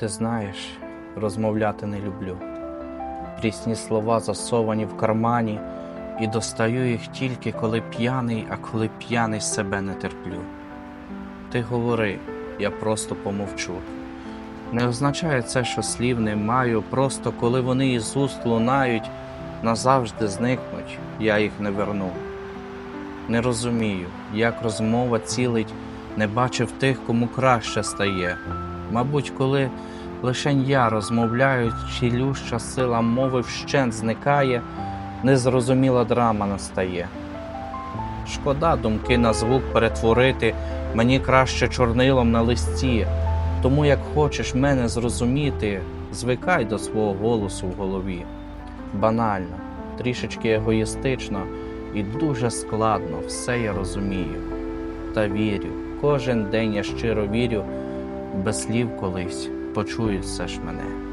Ти знаєш, розмовляти не люблю. Прісні слова засовані в кармані, і достаю їх тільки коли п'яний, а коли п'яний себе не терплю. Ти говори, я просто помовчу. Не означає це, що слів не маю, просто коли вони із уст лунають, назавжди зникнуть, я їх не верну. Не розумію, як розмова цілить, не бачив тих, кому краще стає. Мабуть, коли лишень я розмовляю, чілюща сила мови вщент зникає, незрозуміла драма настає. Шкода думки на звук перетворити, мені краще чорнилом на листі. Тому як хочеш мене зрозуміти, звикай до свого голосу в голові. Банально, трішечки егоїстично і дуже складно, все я розумію. Та вірю, кожен день я щиро вірю, без слів колись почують все ж мене.